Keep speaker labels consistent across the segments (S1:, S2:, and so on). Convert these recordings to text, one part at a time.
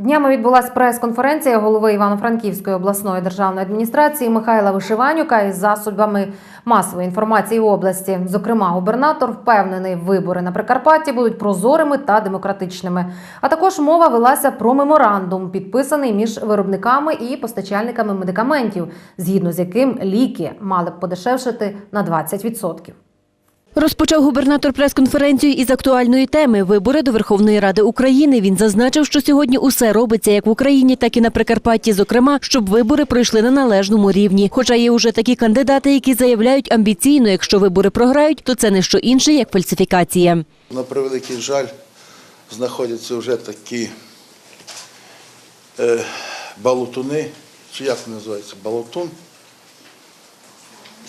S1: Днями відбулася прес-конференція голови Івано-Франківської обласної державної адміністрації Михайла Вишиванюка із засобами масової інформації в області. Зокрема, губернатор впевнений, вибори на Прикарпатті будуть прозорими та демократичними. А також мова велася про меморандум, підписаний між виробниками і постачальниками медикаментів, згідно з яким ліки мали б подешевшити на 20%.
S2: Розпочав губернатор прес-конференцію із актуальної теми вибори до Верховної Ради України. Він зазначив, що сьогодні усе робиться як в Україні, так і на Прикарпатті, зокрема, щоб вибори пройшли на належному рівні. Хоча є уже такі кандидати, які заявляють амбіційно, якщо вибори програють, то це не що інше, як фальсифікація.
S3: На превеликий жаль, знаходяться вже такі е, балотуни, чи як називається, балотун.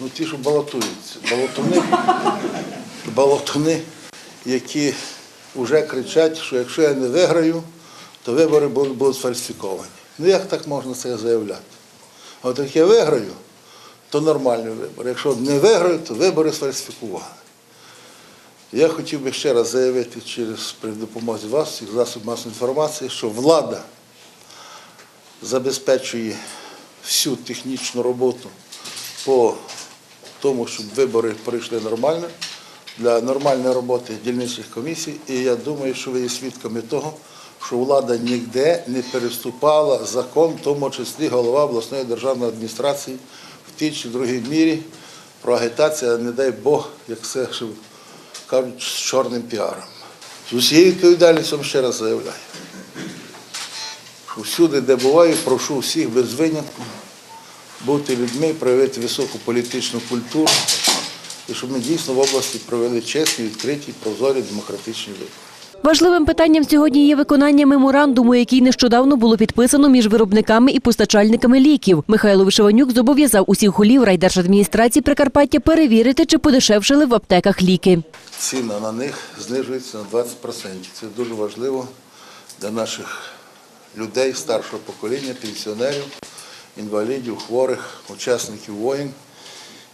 S3: Ну, ті, що балотуються. Балотуни, балотуни, які вже кричать, що якщо я не виграю, то вибори будуть, сфальсифіковані. Ну як так можна це заявляти? А От як я виграю, то нормальні вибори. Якщо не виграю, то вибори сфальсифіковані. Я хотів би ще раз заявити через при допомозі вас, всіх засобів масової інформації, що влада забезпечує всю технічну роботу по тому, щоб вибори пройшли нормально, для нормальної роботи дільничних комісій. І я думаю, що ви є свідками того, що влада ніде не переступала закон, в тому числі голова обласної державної адміністрації в тій чи другій мірі про агітацію, не дай Бог, як це кажуть, з чорним піаром. З усією відповідальністю ще раз заявляю, всюди, де буваю, прошу всіх без винятку бути людьми, проявити високу політичну культуру, і щоб ми дійсно в області провели чесні, відкриті, прозорі, демократичні вибори.
S2: Важливим питанням сьогодні є виконання меморандуму, який нещодавно було підписано між виробниками і постачальниками ліків. Михайло Вишиванюк зобов'язав усіх голів райдержадміністрації Прикарпаття перевірити, чи подешевшили в аптеках ліки.
S3: Ціна на них знижується на 20%. Це дуже важливо для наших людей старшого покоління, пенсіонерів, інвалідів, хворих, учасників воїн.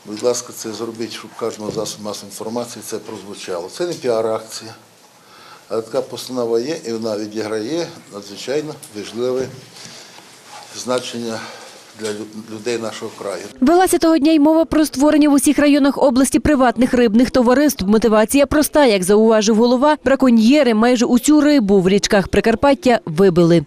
S3: Будь ласка, це зробіть, щоб в кожному засобі масової інформації це прозвучало. Це не піар-акція, але така постанова є, і вона відіграє надзвичайно важливе значення для людей нашого краю.
S2: Велася того дня й мова про створення в усіх районах області приватних рибних товариств. Мотивація проста, як зауважив голова, браконьєри майже усю рибу в річках Прикарпаття вибили.